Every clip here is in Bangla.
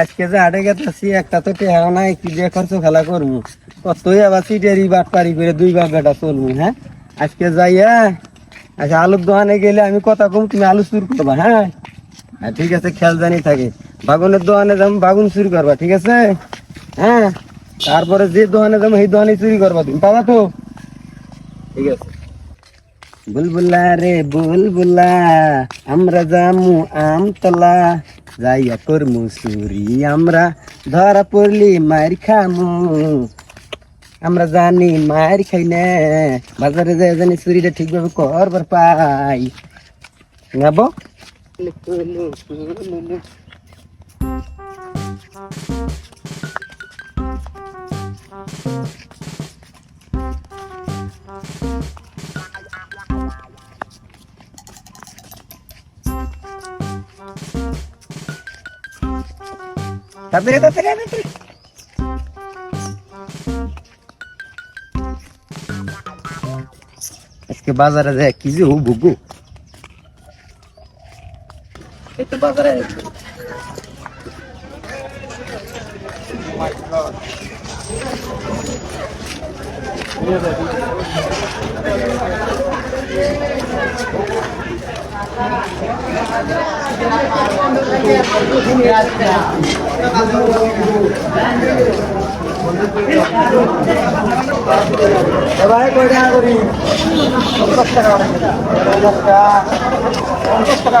আজকে যে হাটে গেতেছি, একটা তো টেহাও নাই, কি দিয়ে খরচ খেলা করব? কতই আবার সিটেরই বাট পারি করে দুই বার বেটা চলবো হ্যাঁ? আজকে যাইয়া আচ্ছা আলুর দোকানে গেলে আমি কথা কম, তুমি আলু চুর করবা হ্যাঁ? হ্যাঁ ঠিক আছে, খেয়াল জানি থাকে। বাগুনের দোকানে যাব বাগুন চুরি করবা, ঠিক আছে? হ্যাঁ? তারপরে যে দোকানে যাব সেই দোকানে চুরি করবা তুমি, পাবা তো? ঠিক আছে। বুলবুলা রে বুলবুলা, আমরা যামু আমতলা। যাইয়া করমু চুরি, আমরা ধরা পড়লি মার খামু। আমরা জানি মার খাই না বাজারে যাই জানি চুরিটা ঠিকভাবে করবার পাই। নেব তাড়াতাড়ি তাড়াতাড়ি তাড়াতাড়ি আজকে বাজারে যায় কি যে ও বুগু এই তো বাজারে ভাই কয় টাকা করি পঞ্চাশ টাকা পঞ্চাশ টাকা পঞ্চাশ টাকা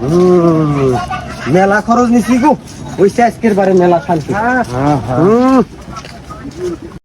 হুম, মেলা খরচ নিছি গো। ওই আজকের বারে মেলা শান্তি। হুম